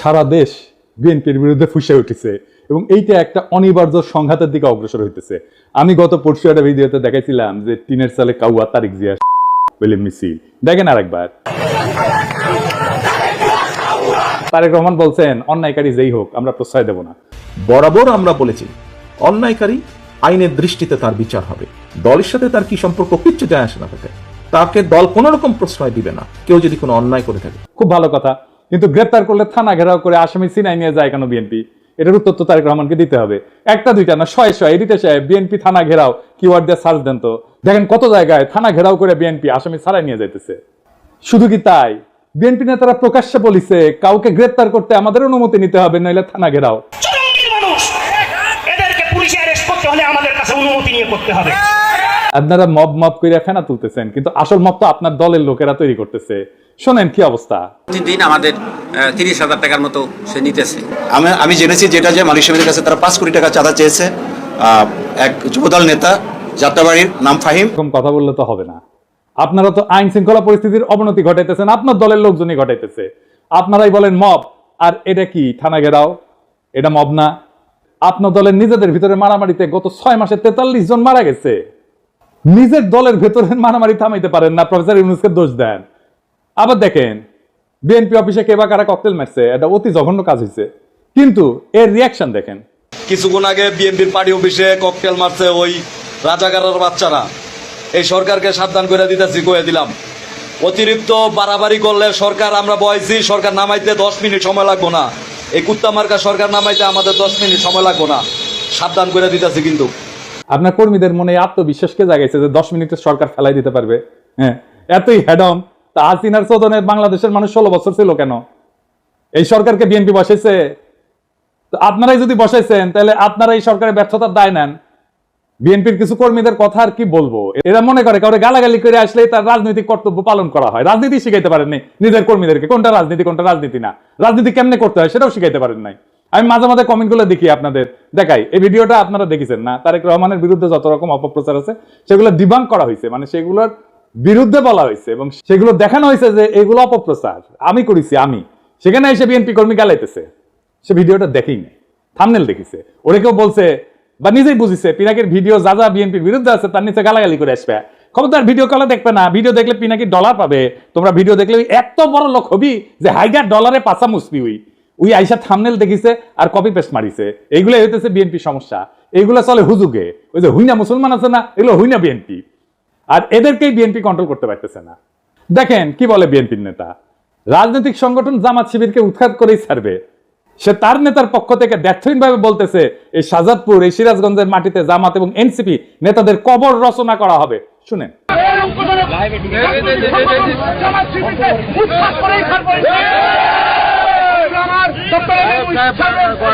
সারা দেশ বিএনপির বিরুদ্ধে ফুসে উঠেছে এবং এইটা একটা অনিবার্য সংঘাতের দিকে অগ্রসর হইতেছে। আমি গত পরশু একটা ভিডিওতে দেখাইছিলাম যে টিনের সালে কাউয়া তারিক জিয়া বলে মিছিল। দেখেন আরেকবার। তারেক রহমান বলছেন অন্যায়কারী যেই হোক আমরা প্রশ্রয় দেব না। বরাবর আমরা বলেছি অন্যায়কারী আইনের দৃষ্টিতে তার বিচার হবে। দলের সাথে তার কি সম্পর্ক কিচ্ছু যায় আসে না তাকে তাকে দল কোন রকম প্রশ্রয় দিবে না। কেউ যদি কোনো অন্যায় করে থাকে। খুব ভালো কথা। কিন্তু গ্রেপ্তার করলে থানা ঘেরাও করে আসামি সিনাই নিয়ে যায় কেন বিএনপি? এটার উত্তর তো তারেক রহমানকে দিতে হবে। একটা দুইটা না শয়ে শয়ে এডিটে সাহেব বিএনপি থানা ঘেরাও কিওয়ার্ড দিয়ে সার্চ দেন তো। দেখেন কত জায়গায় থানা ঘেরাও করে বিএনপি আসামি ছাড়াই নিয়ে যাইতেছে। শুধু কি তাই? বিএনপি নেতারা প্রকাশ্যে বলিছে কাউকে গ্রেপ্তার করতে আমাদের অনুমতি নিতে হবে নইলে থানা ঘেরাও। আপনারা মব মব করে ফেনা তুলতেছেন কিন্তু আসল মব তো আপনার দলের লোকেরা তৈরি করতেছে। শোনেন কি অবস্থা? প্রতিদিন আমাদের তিরিশ হাজার টাকার মতো সে নিতেছে। আমি আমি জেনেছি যেটা যে মালিক সাহেবের কাছে তারা পাঁচ কোটি টাকা চাঁদা চেয়েছে। আহ, এক যুবদল নেতা যাত্রাবাড়ির নাম ফাহিম। এরকম কথা বললে তো হবে না। আপনারা তো আইন শৃঙ্খলা পরিস্থিতির অবনতি ঘটাইতেছেন আপনার দলের লোকজনই ঘটাইতেছে। আপনারাই বলেন মব আর এটা কি থানা ঘেরাও? এটা মব না। আপনার দলের নিজেদের ভিতরে মারামারিতে গত ছয় মাসে তেতাল্লিশ জন মারা গেছে। নিজের দলের ভেতরে মারামারি থামাইতে পারেন না প্রফেসর ইউনুসকে দোষ দেন। আবার দেখেন বিএনপি অফিসে কে বা কারা ককটেল মারছে এটা অতি জঘন্য কাজ হয়েছে কিন্তু এর রিয়াকশন দেখেন। কিছুক্ষণ আগে বিএনপির পার্টি অফিসে ককটেল মারছে ওই রাজাকারের বাচ্চারা। এই সরকারকে সাবধান করে দিতেছি কয়ে দিলাম। অতিরিক্ত বাড়াবাড়ি করলে সরকার আমরা বয়সি সরকার নামাইতে দশ মিনিট সময় লাগবো না। এই কুত্তা মার্কা সরকার নামাইতে আমাদের দশ মিনিট সময় লাগবো না। সাবধান করে দিতেছি কিন্তু। আপনার কর্মীদের মনে আত্মবিশ্বাসকে জাগাইছে যে দশ মিনিটে সরকার ফেলাই দিতে পারবে? হ্যাঁ এতই হেডম তা হাসিনার চোদনে বাংলাদেশের মানুষ ষোলো বছর ছিল কেন? এই সরকারকে বিএনপি বসাইছে? তো আপনারাই যদি বসাইছেন, তাহলে আপনারা এই সরকারের ব্যর্থতার দায় নেন। বিএনপির কিছু কর্মীদের কথা আর কি বলব? এরা মনে করে কাউরে গালাগালি করে আসলে তার রাজনৈতিক কর্তব্য পালন করা হয়। রাজনীতি শিখাইতে পারেননি নিজের কর্মীদেরকে। কোনটা রাজনীতি কোনটা রাজনীতি না। রাজনীতি কেমনে করতে হয় সেটাও শিখাইতে পারেন নাই। আমি মাঝে মাঝে কমেন্টগুলো দেখি আপনাদের। দেখাই, এই ভিডিওটা আপনারা দেখেছেন না? তারেক রহমানের বিরুদ্ধে যত রকম অপপ্রচার আছে, সেগুলো ডিবাঙ্ক করা হয়েছে। মানে সেগুলোর বিরুদ্ধে বলা হয়েছে এবং সেগুলো দেখানো হয়েছে যে এগুলো অপপ্রচার। আমি করেছি, আমি। সেখানে এসে বিএনপি কর্মী গালাইতেছে। সে ভিডিওটা দেখেই নাই থামনেল দেখিছে। ওরে কেউ বলছে, বা নিজেই বুঝিছে, পিনাকির ভিডিও যা যা বিএনপির বিরুদ্ধে আছে তার নিচে গালাগালি করে আসবে। খবরদার ভিডিও কলে দেখবে না, ভিডিও দেখলে পিনাকি ডলার পাবে। তোমরা ভিডিও দেখলে এত বড় লোক হবি যে হাইগার ডলারে পাশা মুসবি ওই। ওই আইসা থামনেল দেখিছে আর কপি পেস্ট মারিছে। এইগুলো হইতেছে বিএনপি সমস্যা। এইগুলো চলে হুজুগে। ওই যে হুইনা মুসলমান আছে না, এগুলো হুইনা বিএনপি আর এদেরকেই বিএনপি কন্ট্রোল করতে পারতেছে না দেখেন কি বলে বিএনপির নেতা রাজনৈতিক সংগঠন জামাত শিবিরকে উৎখাত করেই ছাড়বে সে তার নেতার পক্ষ থেকে ভাবে বলতেছে এই শাহজাদপুর এই সিরাজগঞ্জের মাটিতে জামাত এবং এনসিপি নেতাদের কবর রচনা করা হবে শুনেন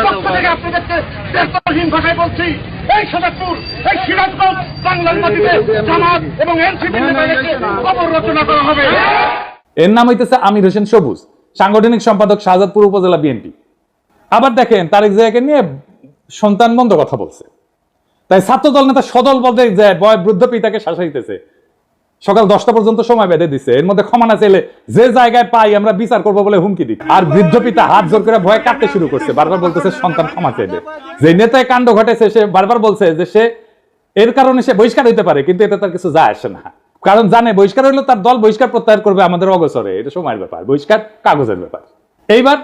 পক্ষ থেকে আপনাদেরকে ব্যস্তহীন ভাষায় বলছি এই সদাপুর এই সিরাজগঞ্জ বাংলার মাটিতে জামাত এবং এনসিপি নেতাদেরকে রচনা করা হবে। এর নাম হইতেছে আমির হোসেন সবুজ সাংগঠনিক সম্পাদক শাহজাদপুর উপজেলা বিএনপি। আবার দেখেন তারেক জিয়াকে নিয়ে সন্তান বন্ধ কথা বলছে। তাই ছাত্র দল নেতা সদল বলতে যায় বয় বৃদ্ধ পিতাকে শাসাইতেছে। সকাল দশটা পর্যন্ত সময় বেঁধে দিছে। এর মধ্যে ক্ষমা না চাইলে যে জায়গায় পাই আমরা বিচার করব বলে হুমকি দিই। আর বৃদ্ধ পিতা হাত জোর করে ভয় কাটতে শুরু করছে। বারবার বলতেছে, সন্তান, ক্ষমা চাইবে। যে নেতায় কাণ্ড ঘটেছে, সে বারবার বলছে যে সে, এর কারণে সে বহিষ্কার হইতে পারে, কিন্তু এটা তার কিছু যায় আসে না। কারণ জানে, বহিষ্কার হইলে তার দল বহিষ্কার প্রত্যাহার করবে আমাদের অগসরে এটা সময়ের ব্যাপার। বহিষ্কার কাগজের ব্যাপার। এইবার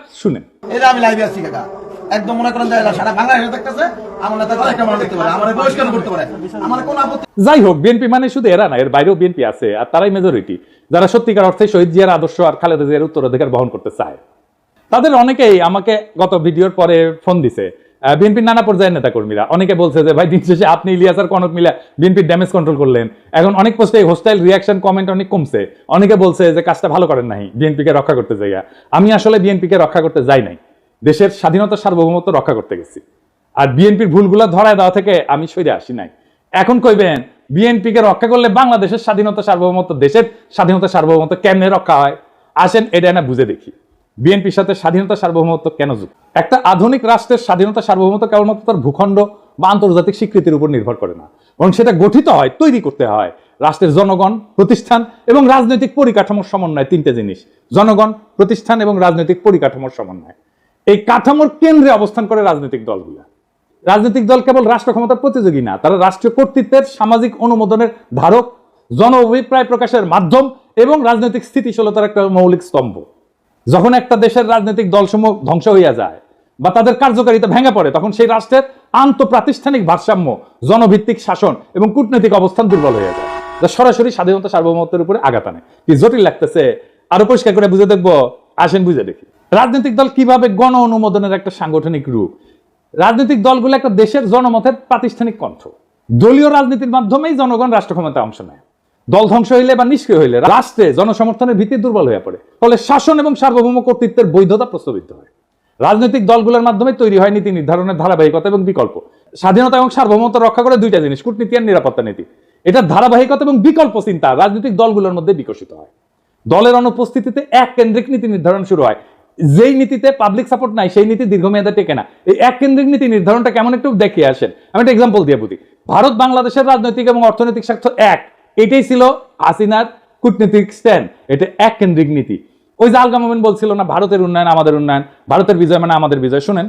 এটা আমি লাইভে আছি, কাকা। একদম মনে করেন সারা বাংলাদেশে আপত্তি যাই হোক, বিএনপি মানে শুধু এরা না, এর বাইরেও বিএনপি আছে, আর তারাই মেজরিটি যারা সত্যিকার অর্থে শহীদ জিয়ার আদর্শ আর খালেদা জিয়ার উত্তরাধিকার বহন করতে চায়। তাদের অনেকেই আমাকে গত ভিডিওর পরে ফোন দিছে। বিএনপির নানা পর্যায়ের নেতা কর্মীরা অনেকে বলছে যে, ভাই, দিন শেষে আপনি ইলিয়াস আর কনক মিলা বিএনপির ড্যামেজ কন্ট্রোল করলেন। এখন অনেক পোস্টে হোস্টাইল রিয়াকশন কমেন্ট অনেক কমছে। অনেকে বলছে যে, কাজটা ভালো করেন নাই, বিএনপিকে রক্ষা করতে যাইয়া। আমি আসলে বিএনপিকে রক্ষা করতে যাই নাই। দেশের স্বাধীনতা সার্বভৌমত্ব রক্ষা করতে গেছি। আর বিএনপির ভুলগুলো ধরায় দেওয়া থেকে আমি সইরে আসি নাই। এখন কইবেন, বিএনপিকে রক্ষা করলে বাংলাদেশের স্বাধীনতা সার্বভৌমত্ব, দেশের স্বাধীনতা সার্বভৌমত্ব কেমনে রক্ষা হয়? আসেন এটা না বুঝে দেখি। বিএনপির সাথে স্বাধীনতা সার্বভৌমত্ব কেন যুক্ত? একটা আধুনিক রাষ্ট্রের স্বাধীনতা সার্বভৌমত্ব কেবলমাত্র তার ভূখণ্ড বা আন্তর্জাতিক স্বীকৃতির উপর নির্ভর করে না। বরং সেটা গঠিত হয়, তৈরি করতে হয়। রাষ্ট্রের জনগণ, প্রতিষ্ঠান এবং রাজনৈতিক পরিকাঠামোর সমন্বয় তিনটে জিনিস। জনগণ, প্রতিষ্ঠান এবং রাজনৈতিক পরিকাঠামোর সমন্বয়। এই কাঠামোর কেন্দ্রে অবস্থান করে রাজনৈতিক দলগুলা। রাজনৈতিক দল কেবল রাষ্ট্র ক্ষমতার প্রতিযোগী না, তারা রাষ্ট্রীয় কর্তৃত্বের, সামাজিক অনুমোদনের ধারক জন অভিপ্রায় প্রকাশের মাধ্যম এবং রাজনৈতিক স্থিতিশীলতার একটা মৌলিক স্তম্ভ। যখন একটা দেশের রাজনৈতিক দলসমূহ ধ্বংস হইয়া যায় বা তাদের কার্যকারিতা ভেঙে পড়ে, তখন সেই রাষ্ট্রের আন্তঃপ্রাতিষ্ঠানিক ভারসাম্য, জনভিত্তিক শাসন এবং কূটনৈতিক অবস্থান দুর্বল হয়ে যায়, যা সরাসরি স্বাধীনতা সার্বভৌমত্বের উপরে আঘাত আনে। কি জটিল লাগতেছে? আরও পরিষ্কার করে বুঝে দেখব। আসেন বুঝে দেখি। রাজনৈতিক দল কীভাবে গণ অনুমোদনের একটা সাংগঠনিক রূপ? রাজনৈতিক দলগুলো একটা দেশের জনমতের প্রাতিষ্ঠানিক কণ্ঠ। দলীয় রাজনীতির মাধ্যমেই জনগণ রাষ্ট্র ক্ষমতায় অংশ নেয়। দল ধ্বংস হইলে বা নিষ্ক্রিয় হইলে রাষ্ট্রে জনসমর্থনের ভিত্তি দুর্বল হয়ে পড়ে। ফলে শাসন এবং সার্বভৌম কর্তৃত্বের বৈধতা প্রস্তাবিত হয়। রাজনৈতিক দলগুলোর মাধ্যমে তৈরি হয় নীতি নির্ধারণের ধারাবাহিকতা এবং বিকল্প। স্বাধীনতা এবং সার্বভৌমত্ব রক্ষা করে দুইটা জিনিস, কূটনীতি আর নিরাপত্তা নীতি। এটা ধারাবাহিকতা এবং বিকল্প চিন্তা রাজনৈতিক দলগুলোর মধ্যে বিকশিত হয়। দলের অনুপস্থিতিতে এক কেন্দ্রিক নীতি নির্ধারণ শুরু হয়। যেই নীতিতে পাবলিক সাপোর্ট নাই, সেই নীতি দীর্ঘমেয়াদে টেকে না। এই এক কেন্দ্রিক নীতি নির্ধারণটা কেমন একটু দেখিয়ে আসেন। আমি একটা এক্সাম্পল দিয়ে বুঝি। ভারত, বাংলাদেশের রাজনৈতিক এবং অর্থনৈতিক স্বার্থ এক। এটাই ছিল হাসিনার কূটনীতিক স্ট্যান্ড এটা এক কেন্দ্রিক নীতি। ওই যে আলগা মোমেন বলছিল না, ভারতের উন্নয়ন আমাদের উন্নয়ন, ভারতের বিজয় মানে আমাদের বিজয়। শুনেন।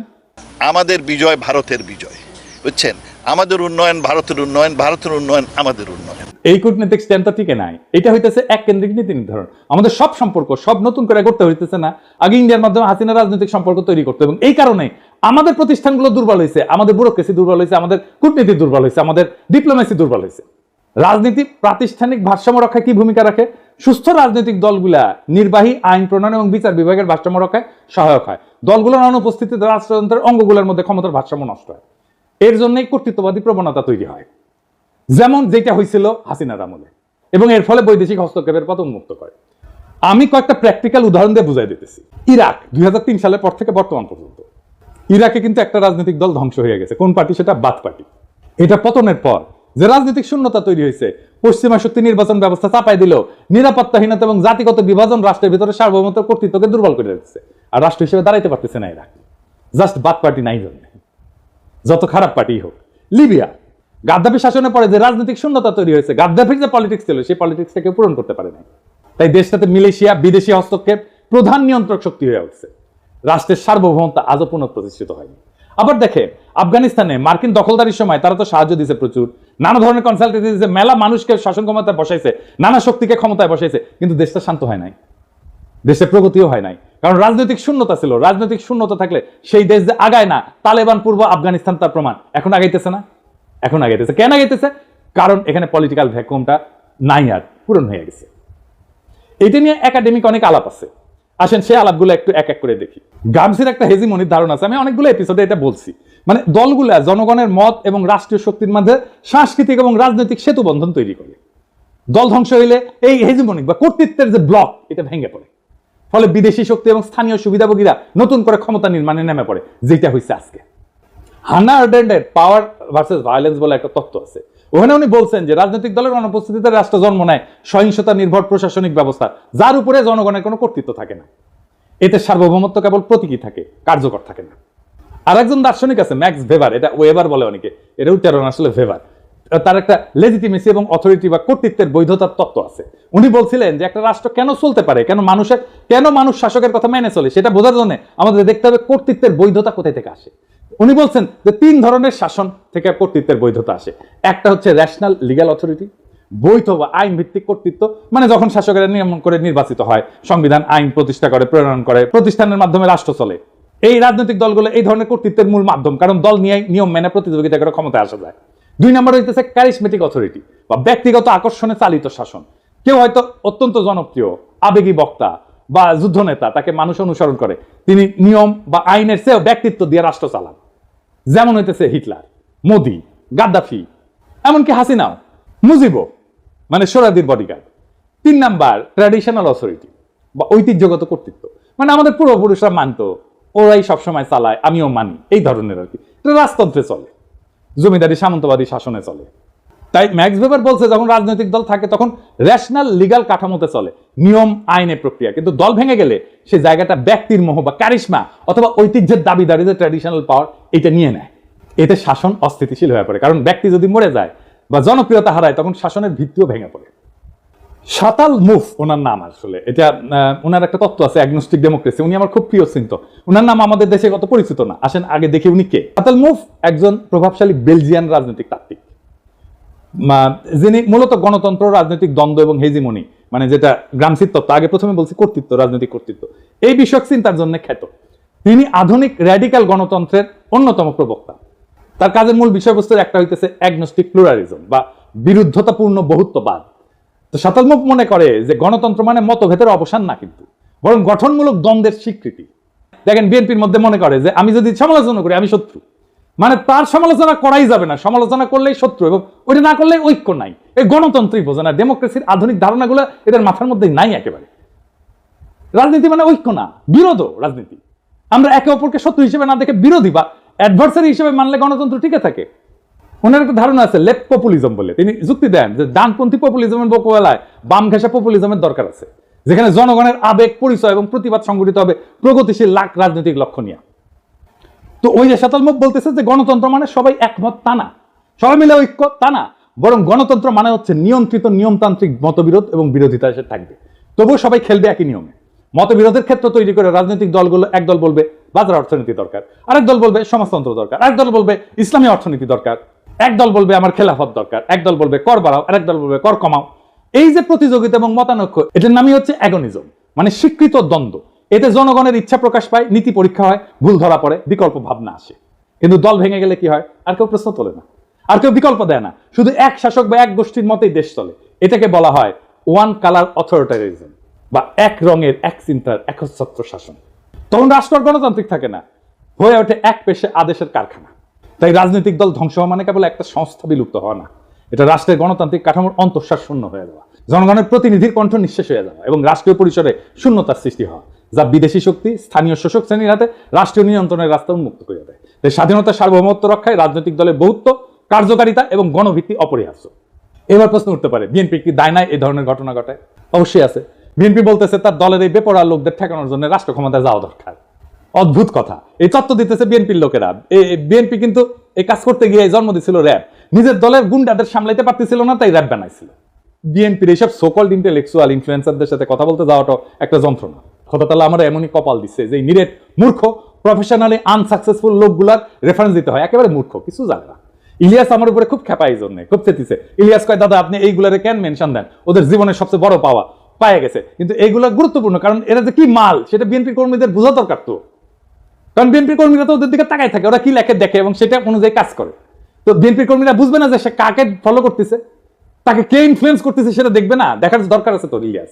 আমাদের বিজয় ভারতের বিজয়, বুঝছেন? আমাদের উন্নয়ন ভারতের উন্নয়ন ভারতের উন্নয়ন আমাদের উন্নয়ন। এই কূটনৈতিক স্ট্যান্ড তো টিকে নাই। এটা হইতেছে এক কেন্দ্রিক নীতি নির্ধারণ। আমাদের সব সম্পর্ক, সব নতুন করে করতে হইতেছে না। আগে ইন্ডিয়ার মাধ্যমে হাসিনা রাজনৈতিক সম্পর্ক তৈরি করতে এবং এই কারণে আমাদের প্রতিষ্ঠানগুলো দুর্বল হয়েছে আমাদের ব্যুরোক্রেসি দুর্বল হয়েছে আমাদের কূটনীতি দুর্বল হয়েছে আমাদের ডিপ্লোমেসি দুর্বল হয়েছে রাজনীতি প্রাতিষ্ঠানিক ভারসাম্য রক্ষায় কি ভূমিকা রাখে? সুস্থ রাজনৈতিক দলগুলা নির্বাহী, আইন প্রণয়ন এবং বিচার বিভাগের ভারসাম্য রক্ষায় সহায়ক হয়। দলগুলোর অনুপস্থিতিতে রাষ্ট্রযন্ত্রের অঙ্গগুলোর মধ্যে ক্ষমতার ভারসাম্য নষ্ট হয়। এর জন্যই কর্তৃত্ববাদী প্রবণতা তৈরি হয়। যেমন যেটা হয়েছিল হাসিনার আমলে। এবং এর ফলে বৈদেশিক হস্তক্ষেপের পথ উন্মুক্ত করে। আমি কয়েকটা প্র্যাকটিক্যাল উদাহরণ দিয়ে বুঝাই দিতেছি। ইরাক, দুই সালের পর থেকে বর্তমান পর্যন্ত। ইরাকে কিন্তু একটা রাজনৈতিক দল ধ্বংস হয়ে গেছে। কোন পার্টি? সেটা বাদ পার্টি। এটা পতনের পর যে রাজনৈতিক শূন্যতা তৈরি হয়েছে, পশ্চিমা শক্তি নির্বাচন ব্যবস্থা চাপাই দিল, নিরাপত্তাহীনতা এবং জাতিগত বিভাজন রাষ্ট্রের ভিতরে সার্বভৌমত্ব কর্তৃত্বকে দুর্বল করে দিচ্ছে আর রাষ্ট্র হিসেবে দাঁড়াইতে পারতেছে না ইরাক জাস্ট বাদ পার্টি নাই জন্য। যত খারাপ পার্টি হোক। লিবিয়া গাদ্দাফি শাসনের পরে যে রাজনৈতিক শূন্যতা তৈরি হয়েছে, গাদ্দাফির যে পলিটিক্স ছিল, সেই পলিটিক্সটাকে পূরণ করতে পারে নাই। তাই দেশটাতে মিলেশিয়া, বিদেশি হস্তক্ষেপ প্রধান নিয়ন্ত্রক শক্তি হয়ে উঠছে। রাষ্ট্রের সার্বভৌমত্ব আজও পুনঃপ্রতিষ্ঠিত হয়নি। আবার দেখে আফগানিস্তানে মার্কিন দখলদারির সময় তারা তো সাহায্য দিয়েছে প্রচুর। নানা ধরনের কনসালটেন্সি দিয়েছে, মেলা মানুষকে শাসন ক্ষমতায় বসাইছে, নানা শক্তিকে ক্ষমতায় বসাইছে, কিন্তু দেশটা শান্ত হয় নাই। দেশে প্রগতিও হয় নাই। কারণ রাজনৈতিক শূন্যতা ছিল। রাজনৈতিক শূন্যতা থাকলে সেই দেশ যে আগায় না, তালেবান পূর্ব আফগানিস্তান তার প্রমাণ। এখন আগাইতেছে না। এখন আগাইতেছে কেন আগাইতেছে কারণ এখানে পলিটিক্যাল ভ্যাকুমটা নাই আর, পূরণ হয়ে গেছে। এটা নিয়ে একাডেমিক অনেক আলাপ আছে। আসেন সেই আলাপগুলো একটু এক এক করে দেখি। গামসির একটা হেজিমনির ধারণা আছে, আমি অনেকগুলো এপিসোডে এটা বলছি। মানে দলগুলা জনগণের মত এবং রাষ্ট্রীয় শক্তির মাঝে সাংস্কৃতিক এবং রাজনৈতিক সেতু বন্ধন তৈরি করে। দল ধ্বংস হইলে এই হেজিমনিক বা কর্তৃত্বের যে ব্লক, এটা ভেঙে পড়ে। ফলে বিদেশি শক্তি এবং স্থানীয় সুবিধাভোগীরা নতুন করে ক্ষমতা নির্মাণে নেমে পড়ে যেটা হয়েছে আজকে। হান্না পাওয়ার ভার্সেস ভায়োলেন্স বলে একটা তত্ত্ব আছে। ওখানে উনি বলছেন যে রাজনৈতিক দলের অনুপস্থিতিতে রাষ্ট্র জন্ম নেয়, সহিংসতা নির্ভর প্রশাসনিক ব্যবস্থা, যার উপরে জনগণের কোনো কর্তৃত্ব থাকে না। এতে সার্বভৌমত্ব কেবল প্রতীকী থাকে, কার্যকর থাকে না। আর একজন দার্শনিক আছে, ম্যাক্স ভেবার এটা ওয়েবার বলে অনেকে এটা উচ্চারণ আসলে ভেবার তার একটা লেজিটিমেসি এবং অথরিটি বা কর্তৃত্বের বৈধতার তত্ত্ব আছে। উনি বলছিলেন যে একটা রাষ্ট্র কেন চলতে পারে, কেন মানুষের, কেন মানুষ শাসকের কথা মেনে চলে, সেটা বোঝার জন্য আমাদের দেখতে হবে কর্তৃত্বের বৈধতা কোথায় থেকে আসে। উনি বলছেন যে তিন ধরনের শাসন থেকে কর্তৃত্বের বৈধতা আসে। একটা হচ্ছে ন্যাশনাল লিগ্যাল অথরিটি বৈধ বা আইন ভিত্তিক কর্তৃত্ব মানে যখন শাসকেরা নিয়ম করে নির্বাচিত হয়, সংবিধান, আইন প্রতিষ্ঠা করে, প্রণয়ন করে, প্রতিষ্ঠানের মাধ্যমে রাষ্ট্র চলে। এই রাজনৈতিক দলগুলো এই ধরনের কর্তৃত্বের মূল মাধ্যম, কারণ দল নিয়ে নিয়ম মেনে প্রতিযোগিতা করে ক্ষমতায় আসা যায়। দুই নম্বর হইতেছে ক্যারিসমেটিক অথরিটি বা ব্যক্তিগত আকর্ষণে চালিত শাসন। কেউ হয়তো অত্যন্ত জনপ্রিয়, আবেগী বক্তা বা যুদ্ধ নেতা তাকে মানুষ অনুসরণ করে। তিনি নিয়ম বা আইনের চেয়েও ব্যক্তিত্ব দিয়ে রাষ্ট্র চালান। যেমন হইতেছে হিটলার, মোদি, গাদ্দাফি, এমনকি হাসিনাও। মুজিবও মানে সোরাদির বডিগার্ড তিন নাম্বার ট্র্যাডিশনাল অথরিটি বা ঐতিহ্যগত কর্তৃত্ব। মানে আমাদের পূর্বপুরুষরা মানত, ওরাই সবসময় চালায়, আমিও মানি, এই ধরনের আর কি। এটা রাজতন্ত্রে চলে। জমিদারি সামন্তবাদী শাসনে চলে। তাই ম্যাক্স ভেবার বলছে, যখন রাজনৈতিক দল থাকে তখন রেশনাল লিগাল কাঠামোতে চলে। নিয়ম, আইনের প্রক্রিয়া। কিন্তু দল ভেঙে গেলে সে জায়গাটা ব্যক্তির মোহ বা কারিশমা অথবা ঐতিহ্যের দাবিদারি, যে ট্র্যাডিশনাল পাওয়ার এটা নিয়ে নেয়। এতে শাসন অস্থিতিশীল হয়ে পড়ে। কারণ ব্যক্তি যদি মরে যায় বা জনপ্রিয়তা হারায়, তখন শাসনের ভিত্তিও ভেঙে পড়ে। সাতাল মুফ, ওনার নাম আসলে। এটা ওনার একটা তত্ত্ব আছে অ্যাগনোস্টিক ডেমোক্রেসি উনি আমার খুব প্রিয় চিন্ত। ওনার নাম আমাদের দেশে কত পরিচিত না। আসেন আগে দেখি উনি কে। সাতাল মুফ একজন প্রভাবশালী বেলজিয়ান রাজনৈতিক তাত্ত্বিক। যিনি মূলত গণতন্ত্র, রাজনৈতিক দ্বন্দ্ব এবং হেজিমনি মানে যেটা গ্রামসির তত্ত্ব আগে প্রথমে বলছি কর্তৃত্ব, রাজনৈতিক কর্তৃত্ব। এই বিষয়ক চিন্তার জন্য খ্যাত। তিনি আধুনিক র্যাডিক্যাল গণতন্ত্রের অন্যতম প্রবক্তা। তার কাজের মূল বিষয়বস্তুর একটা হইতেছে অ্যাগনোস্টিক প্লুরালিজম বা বিরুদ্ধতাপূর্ণ বহুত্ববাদ। তো সাতালমুখ মনে করে যে গণতন্ত্র মানে মতভেদের অবসান না কিন্তু, বরং গঠনমূলক দ্বন্দ্বের স্বীকৃতি। দেখেন, বিএনপির মধ্যে মনে করে যে, আমি যদি সমালোচনা করি, আমি শত্রু। মানে তার সমালোচনা করাই যাবে না। সমালোচনা করলেই শত্রু এবং ওইটা না করলে ঐক্য নাই। এই গণতন্ত্রই বোঝে না, ডেমোক্রেসির আধুনিক ধারণাগুলো এদের মাথার মধ্যে নাই একেবারে। রাজনীতি মানে ঐক্য না বিরোধ রাজনীতি। আমরা একে অপরকে শত্রু হিসেবে না দেখে বিরোধী বা অ্যাডভার্সারি হিসেবে মানলে গণতন্ত্র টিকে থাকে। ওনার একটা ধারণা আছে লেফট পপুলিজম বলে। তিনি যুক্তি দেন যে ডানপন্থী পপুলিজমের মোকাবেলায় বাম ঘেঁষা পপুলিজমের দরকার আছে। যেখানে জনগণের আবেগ, পরিচয় এবং প্রতিবাদ সংগঠিত হবে প্রগতিশীল লাখ রাজনৈতিক লক্ষ্য নিয়ে। তো ওই যে শতালমুখ বলতেছে যে গণতন্ত্র মানে সবাই একমত, তা না। সবাই মিলে ঐক্য, তা না। বরং গণতন্ত্র মানে হচ্ছে নিয়ন্ত্রিত নিয়মতান্ত্রিক মতবিরোধ এবং বিরোধিতা এসে থাকবে। তবুও সবাই খেলবে একই নিয়মে। মতবিরোধের ক্ষেত্র তৈরি করে রাজনৈতিক দলগুলো, এক দল বলবে বাজার অর্থনীতি দরকার, আরেক দল বলবে সমাজতন্ত্র দরকার, আরেক দল বলবে ইসলামী অর্থনীতি দরকার, এক দল বলবে আমার খেলাফত দরকার, এক দল বলবে কর বাড়াও, আরেক দল বলবে কর কমাও। এই যে প্রতিযোগিতা এবং মতানৈক্য, এটার নামই হচ্ছে অ্যাগনিজম মানে স্বীকৃত দ্বন্দ্ব। এতে জনগণের ইচ্ছা প্রকাশ পায়, নীতি পরীক্ষা হয়, ভুল ধরা পড়ে, বিকল্প ভাবনা আসে। কিন্তু দল ভেঙে গেলে কি হয়? আর কেউ প্রশ্ন তোলে না। আর কেউ বিকল্প দেয় না। শুধু এক শাসক বা এক গোষ্ঠীর মতেই দেশ চলে। এটাকে বলা হয় ওয়ান কালার অথরিটারিজম বা এক রঙের, এক চিন্তার, একচ্ছত্র শাসন। তখন রাষ্ট্র গণতান্ত্রিক থাকে না। হয়ে ওঠে এক পেশে আদেশের কারখানা। তাই রাজনৈতিক দল ধ্বংস হওয়া মানে কেবল একটা সংস্থা বিলুপ্ত হওয়া না। এটা রাষ্ট্রের গণতান্ত্রিক কাঠামোর অন্তঃশ্বাস শূন্য হয়ে যাওয়া। জনগণের প্রতিনিধির কণ্ঠ নিঃশেষ হয়ে যাওয়া এবং রাষ্ট্রীয় পরিসরে শূন্যতার সৃষ্টি হওয়া। যা বিদেশি শক্তি স্থানীয় শোষক শ্রেণির হাতে রাষ্ট্রীয় নিয়ন্ত্রণের রাস্তা উন্মুক্ত করে দেয়। তাই স্বাধীনতা সার্বভৌমত্ব রক্ষায় রাজনৈতিক দলের বহুত্ব, কার্যকারিতা এবং গণভিত্তি অপরিহার্য। এবার প্রশ্ন উঠতে পারে, বিএনপি কি দায় নাই এই ধরনের ঘটনা ঘটায়? অবশ্যই আছে। বিএনপি বলতেছে তার দলের এই বেপরা লোকদের ঠেকানোর জন্য রাষ্ট্র ক্ষমতায় যাওয়া দরকার। অদ্ভুত কথা। এই তত্ত্ব দিতেছে বিএনপির লোকেরা। বিএনপি কিন্তু এই কাজ করতে গিয়ে জন্ম দিছিল র্যাব। নিজের দলের গুন্ডাদের সামলাইতে পারতেছিল না, তাই র্যাব বানাইছিল। বিএনপির এইসব সোকল্ড ইন্টেলেকচুয়াল ইনফ্লুয়েন্সারদের সাথে কথা বলতে যাওয়াটা একটা যন্ত্রণা। কথা তাহলে আমরা এমনই কপাল দিচ্ছে যে নিরেট মূর্খ প্রফেশনালি আনসাকসেসফুল লোকগুলার রেফারেন্স দিতে হয়। একেবারে মূর্খ, কিছু জানে না। ইলিয়াস আমার উপরে খুব খেপা এই জন্য, খুব চেতিছে। ইলিয়াস কয়, দাদা, আপনি এইগুলারে কেন মেনশন দেন? ওদের জীবনের সবচেয়ে বড় পাওয়া পায়ে গেছে। কিন্তু এইগুলা গুরুত্বপূর্ণ, কারণ এরা যে কি মাল, সেটা বিএনপি কর্মীদের বোঝা দরকার তো। কারণ বিএনপি কর্মীরা তো ওদের দিকে তাকায় থাকে, ওরা কি লেখে দেখে এবং সেটা অনুযায়ী কাজ করে। তো বিএনপি কর্মীরা বুঝবে না যে সে কাকে ফলো করতেছে? তাকে কে ইনফ্লুয়েন্স করতেছে সেটা দেখবে না? দেখার দরকার আছে তো ইলিয়াস।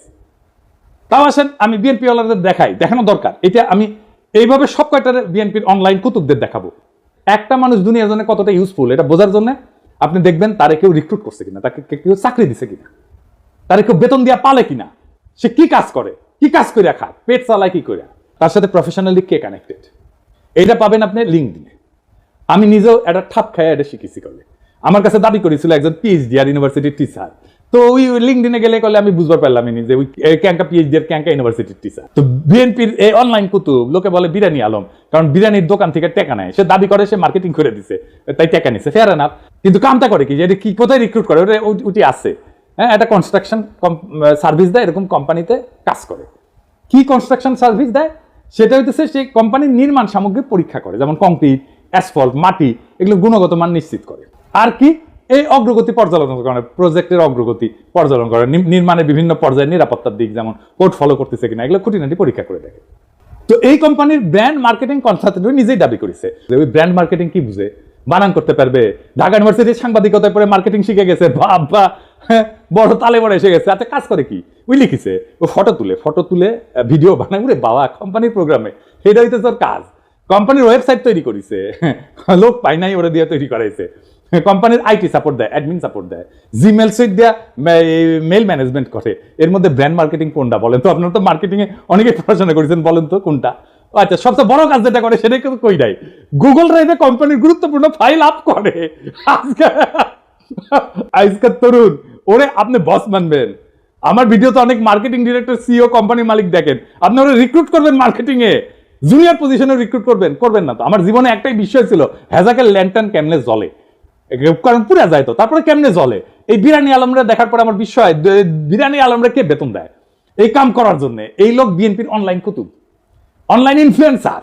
তাও আসেন, আমি বিএনপি ওয়ালাদের দেখাই, দেখানো দরকার। এটা আমি এইভাবে সব কয়টার বিএনপির অনলাইন কুতুবদের দেখাবো। একটা মানুষ দুনিয়ার জন্য কতটা ইউজফুল এটা বোঝার জন্য আপনি দেখবেন তারে কেউ রিক্রুট করছে কিনা, তাকে কেউ চাকরি দিছে কিনা, তারে কেউ বেতন দিয়া পালে কিনা, সে কি কাজ করে, কি কাজ করে খায়, পেট চালায় কি করে তার সাথে প্রফেশনালি কে কানেক্টেড এইটা পাবেন আপনি লিঙ্কডিনে আমি নিজেও একটা ঠাপ খাই এটা শিখেছি করলে। আমার কাছে দাবি করেছিল একজন পিএইচডি আর ইউনিভার্সিটির টিচার তো ওই লিঙ্কডিনে গেলে করলে আমি বুঝবার পারলাম নি যে ওই ক্যাঙ্কা পিএইচডি আর ক্যাঙ্কা ইউনিভার্সিটির টিচার তো বিএনপির এই অনলাইন কুতুব, লোকে বলে বিরিয়ানি আলম। কারণ বিরিয়ানির দোকান থেকে টেকা নেয়। সে দাবি করে, সে মার্কেটিং করে দিছে। তাই টেকা নিছে। ফেয়ার এনাফ কিন্তু কামটা করে কি? যে কি, কোথায় রিক্রুট করে? ওটা ওটি আছে। হ্যাঁ একটা কনস্ট্রাকশন সার্ভিস দেয়, এরকম কোম্পানিতে কাজ করে। কি কনস্ট্রাকশন সার্ভিস দেয়? সেটা হইতেছে সেই কোম্পানির নির্মাণ সামগ্রী পরীক্ষা করে। যেমন কংক্রিট অ্যাসফল্ট মাটি, এগুলো গুণগত মান নিশ্চিত করে। আর কি? এই অগ্রগতি পর্যালোচনা করে প্রজেক্টের অগ্রগতি পর্যালোচনা করে নির্মাণের বিভিন্ন পর্যায়ে নিরাপত্তার দিক যেমন কোড ফলো করতেছে কিনা এগুলো খুঁটিনাটি পরীক্ষা করে দেখে। তো এই কোম্পানির ব্র্যান্ড মার্কেটিং কনসালটেন্ট নিজেই দাবি করেছে যে ওই ব্র্যান্ড মার্কেটিং কি বুঝে? বানান করতে পারবে। ঢাকা ইউনিভার্সিটির সাংবাদিকতায় পরে মার্কেটিং শিখে গেছে বাবা হ্যাঁ, বড় তালে বড় এসে গেছে। আচ্ছা কাজ করে কি? ওই লিখিছে ও ফটো তুলে ফটো তুলে ভিডিও বানায় উরে বাবা কোম্পানির প্রোগ্রামে সেটা হইতেছে ওর কাজ। কোম্পানির ওয়েবসাইট তৈরি করেছে। লোক পাই নাই ওরা দিয়ে তৈরি করাইছে। কোম্পানির আইটি সাপোর্ট দেয় অ্যাডমিন সাপোর্ট দেয়। জিমেল সুইট দেয়া মেল ম্যানেজমেন্ট করে। এর মধ্যে ব্র্যান্ড মার্কেটিং কোনটা বলেন তো? আপনারা তো মার্কেটিং এ অনেকে পড়াশোনা করেছেন, বলেন তো কোনটা? আচ্ছা সবচেয়ে বড় কাজ যেটা করে সেটাই কিন্তু কই নাই। গুগল ড্রাইভে কোম্পানির গুরুত্বপূর্ণ ফাইল আপ করে। আজকে আজকের তরুণ, ওরে আপনি বস মানবেন। আমার ভিডিওতে অনেক মার্কেটিং ডিরেক্টর সিও কোম্পানির মালিক দেখেন। আপনি ওরা রিক্রুট করবেন মার্কেটিং এ জুনিয়র পজিশনে রিক্রুট করবেন করবেন না তো। আমার জীবনে একটাই বিষয় ছিল হ্যাজাকের ল্যান্টার্ন কেমনে জ্বলে? কারণ পুরা যায় তো, তারপরে কেমনে জলে এই বিরানি আলমরা দেখার পর আমার বিষয় বিরানি আলমরা কে বেতন দেয়? এই কাম করার জন্য, এই লোক বিএনপির অনলাইন কুতুব অনলাইন ইনফ্লুয়েন্সার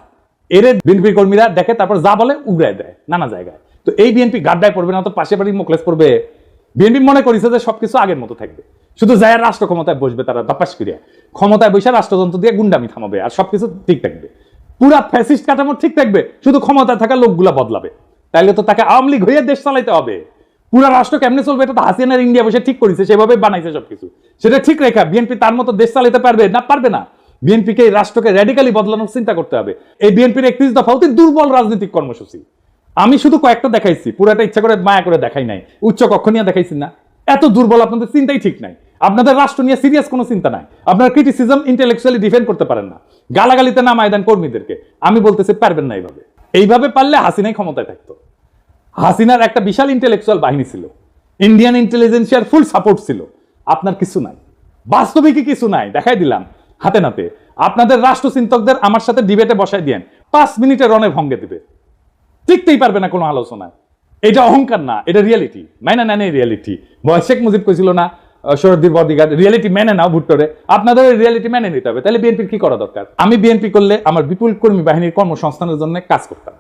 এর বিএনপির কর্মীরা দেখে, তারপর যা বলে উগড়ায় দেয়, নানা জায়গায়। তো এই বিএনপি গাড্ডায় পড়বে না তো পাশে বাড়ি মোকলেস পড়বে। বিএনপি মনে করেছে যে সবকিছু আগের মতো থাকবে। শুধু যায় রাষ্ট্র ক্ষমতায় বসবে, তারা দাপাস করিয়া। ক্ষমতায় বসে রাষ্ট্রযন্ত্র দিয়ে গুন্ডামি থামাবে, আর সবকিছু ঠিক থাকবে। পুরা ফ্যাসিস্ট কাঠামো ঠিক থাকবে, শুধু ক্ষমতায় থাকা লোকগুলা বদলাবে। তাইলে তো তাকে আওয়ামী লীগ হয়ে দেশ চালাইতে হবে। পুরা রাষ্ট্র কেমনে চলবে এটা তো হাসিনার ইন্ডিয়া বসে ঠিক করেছে, সেভাবে বানাইছে সবকিছু। সেটা ঠিক রেখা, বিএনপি তার মতো দেশ চালাতে পারবে না পারবে না। বিএনপিকে এই রাষ্ট্রকে র্যাডিক্যালি বদলানোর চিন্তা করতে হবে। এই বিএনপির একত্রিশ দফা অতি দুর্বল রাজনৈতিক কর্মসূচি। আমি শুধু কয়েকটা দেখাইছি, পুরাটা ইচ্ছা করে মায়া করে দেখাই নাই। উচ্চ কক্ষ নিয়ে দেখাইছি না। এত দুর্বল আপনাদের চিন্তাই ঠিক নাই। আপনাদের রাষ্ট্র নিয়ে সিরিয়াস কোনো চিন্তা নাই। আপনার ক্রিটিসিজম ইন্টেলেকচুয়ালি ডিফেন্ড করতে পারেন না। গালাগালিতে না মায়দান কর্মীদেরকে। আমি বলতেছি পারবেন না এইভাবে এইভাবে পারলে হাসিনাই ক্ষমতায় থাকতো। হাসিনার একটা বিশাল ইন্টেলেকচুয়াল বাহিনী ছিল। ইন্ডিয়ান ইন্টেলিজেন্সিয়ার ফুল সাপোর্ট ছিল। আপনার কিছু নাই। বাস্তবিকই কিছু নাই। দেখাই দিলাম, হাতে নাতে। আপনাদের রাষ্ট্রচিন্তকদের আমার সাথে ডিবেটে বসাই দিয়েন। পাঁচ মিনিটে রনে ভঙ্গে দিবে। টিকতেই পারবে না কোনো আলোচনায়। এটা অহংকার না, এটা রিয়েলিটি মাইনা এই রিয়েলিটি শেখ মুজিব কইছিল না শরদ্দির বদিগার রিয়েলিটি মেনে নাও ভুট্টোরে আপনাদের রিয়েলিটি মেনে নিতে হবে। তাহলে বিএনপির কি করা দরকার? আমি বিএনপি করলে আমার বিপুল কর্মী বাহিনীর কর্মসংস্থানের জন্য কাজ করতাম।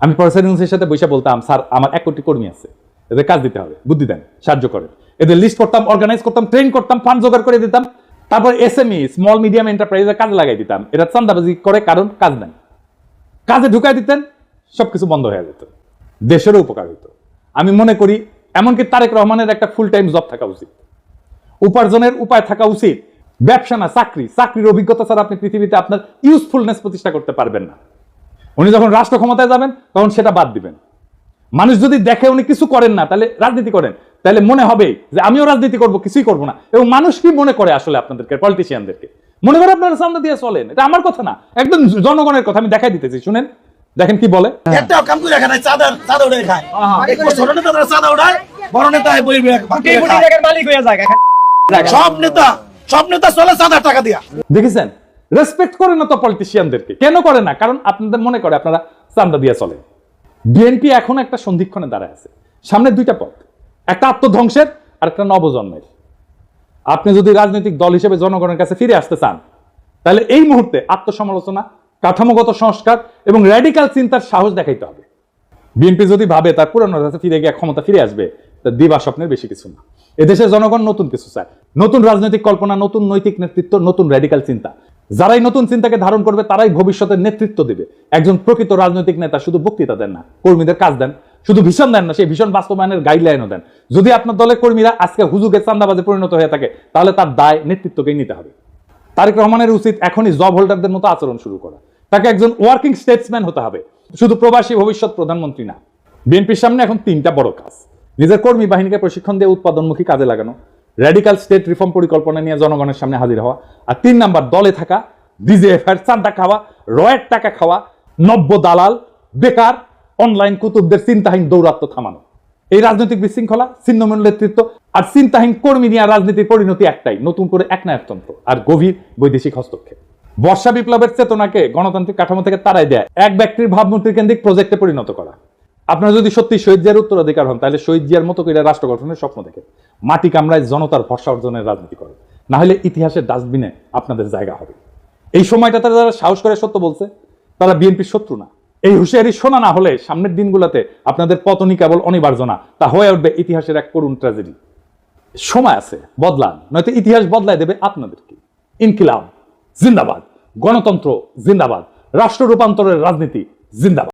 আমি প্রফেসর সাথে বসে বলতাম, স্যার, আমার এক কোটি কর্মী আছে। এদের কাজ দিতে হবে। বুদ্ধি দেন, সাহায্য করেন। এদের লিস্ট করতাম অর্গানাইজ করতাম ট্রেন করতাম ফান্ড জোগাড় করে দিতাম। তারপর এসএমই স্মল মিডিয়াম এন্টারপ্রাইজে কাজে লাগাই দিতাম। এরা চান্দাবাজি করে কারণ কাজ নেই কাজে ঢুকাই দিতেন, সবকিছু বন্ধ হয়ে যেত। দেশেরও উপকার হতো আমি মনে করি, এমনকি তারেক রহমানের একটা ফুল টাইম জব থাকা উচিত। উপার্জনের উপায় থাকা উচিত। ব্যবসা না চাকরি। চাকরির অভিজ্ঞতা ছাড়া আপনি পৃথিবীতে আপনার ইউজফুলনেস প্রতিষ্ঠা করতে পারবেন না। উনি যখন রাষ্ট্র ক্ষমতায় যাবেন তখন সেটা বাদ দিবেন। মানুষ যদি দেখে উনি কিছু করেন না তাহলে রাজনীতি করেন। তাহলে মনে হবে যে আমিও রাজনীতি করব কিছুই করব না। এবং মানুষ কি মনে করে আসলে আপনাদেরকে পলিটিশিয়ানদেরকে মনে করে আপনারা সামনে দিয়ে চলেন। এটা আমার কথা না একদম জনগণের কথা আমি দেখাই দিতেছি শুনেন। দেখেন কি বলে? একটা কাম করে খায় চাঁদা চাঁদা উড়ে খায়। এক ছোট নেতা চাঁদা উড়ায় বড় নেতা বই মালিক হয়ে যায়। দেখেছেন? রেসপেক্ট করে না তো পলিটিশিয়ানদেরকে কেন করে না? কারণ আপনাদের মনে করে আপনারা চান্দা দিয়ে বিএনপি এখন একটা সন্ধিক্ষণে দাঁড়ায় আছে। সামনে দুইটা পথ। একটা আত্মধ্বংসের আর একটা নবজন্মের। আপনি যদি রাজনৈতিক দল হিসেবে জনগণের কাছে ফিরে আসতে চান, তাহলে এই মুহূর্তে আত্মসমালোচনা, কাঠামোগত সংস্কার এবং র্যাডিক্যাল চিন্তার সাহস দেখাইতে হবে। বিএনপি যদি ভাবে তার পুরানো ফিরে গিয়ে ক্ষমতা ফিরে আসবে, তা দিবা স্বপ্নের বেশি কিছু না। এদেশের জনগণ নতুন কিছু চায়। নতুন রাজনৈতিক কল্পনা, নতুন নৈতিক নেতৃত্ব, নতুন র্যাডিক্যাল চিন্তা। যারাই নতুন চিন্তাকে ধারণ করবে, তারাই ভবিষ্যতের নেতৃত্ব দেবে। একজন প্রকৃত রাজনৈতিক নেতা শুধু বক্তৃতা দেন না, কর্মীদের কাজ দেন, শুধু ভীষণ দেন না, সেই ভীষণ বাস্তবায়নের গাইডলাইনও দেন। যদি আপনার দলের কর্মীরা আজকে হুজুগে চান্দাবাজে পরিণত হয়ে থাকে, তাহলে তার দায় নেতৃত্বকেই নিতে হবে। তারেক রহমানের উচিত এখনই জব হোল্ডারদের মতো আচরণ শুরু করা। তাকে একজন ওয়ার্কিং স্টেটসম্যান হতে হবে। শুধু প্রবাসী ভবিষ্যৎ প্রধানমন্ত্রী না, বিএনপির সামনে এখন তিনটা বড় কাজ। নিজের কর্মী বাহিনীকে প্রশিক্ষণ দিয়ে উৎপাদনমুখী কাজে লাগানো র্যাডিক্যাল স্টেট রিফর্ম পরিকল্পনা নিয়ে জনগণের সামনে হাজির হওয়া, আর তিন নাম্বার, দলে থাকা ডিজিএফ এর চান্দা খাওয়া রয়ের টাকা খাওয়া, নব্য দালাল, বেকার অনলাইন কুতুবদের চিন্তাহীন দৌরাত্ম থামানো। এই রাজনৈতিক বিশৃঙ্খলা, ছিন্নমূল নেতৃত্ব আর চিন্তাহীন কর্মী নিয়ে রাজনীতির পরিণতি একটাই, নতুন করে এক একনায়কতন্ত্র আর গভীর বৈদেশিক হস্তক্ষেপ। বর্ষা বিপ্লবের চেতনাকে গণতান্ত্রিক কাঠামো থেকে তাড়াই দেয়, এক ব্যক্তির ভাবমূর্তি কেন্দ্রিক প্রজেক্টে পরিণত করা। আপনারা যদি সত্যি শহীদ জিয়ার উত্তরাধিকার হন, তাহলে শহীদ জিয়ার মতো করে রাষ্ট্র গঠনের স্বপ্ন দেখেন। মাটি কামড়ায় জনতার ভরসা অর্জনের রাজনীতি করেন। না হলে ইতিহাসের ডাস্টবিনে আপনাদের জায়গা হবে। এই সময়টাতে যারা সাহস করে সত্য বলছে, তারা বিএনপির শত্রু না। এই হুঁশিয়ারি শোনা না হলে সামনের দিনগুলোতে আপনাদের পতনই কেবল অনিবার্য না, তা হয়ে উঠবে ইতিহাসের এক করুণ ট্র্যাজেডি সময় আছে, বদলান, নয়তো ইতিহাস বদলায় দেবে আপনাদেরকে। ইনকিলাব, জিন্দাবাদ। গণতন্ত্র, জিন্দাবাদ। রাষ্ট্র রূপান্তরের রাজনীতি, জিন্দাবাদ।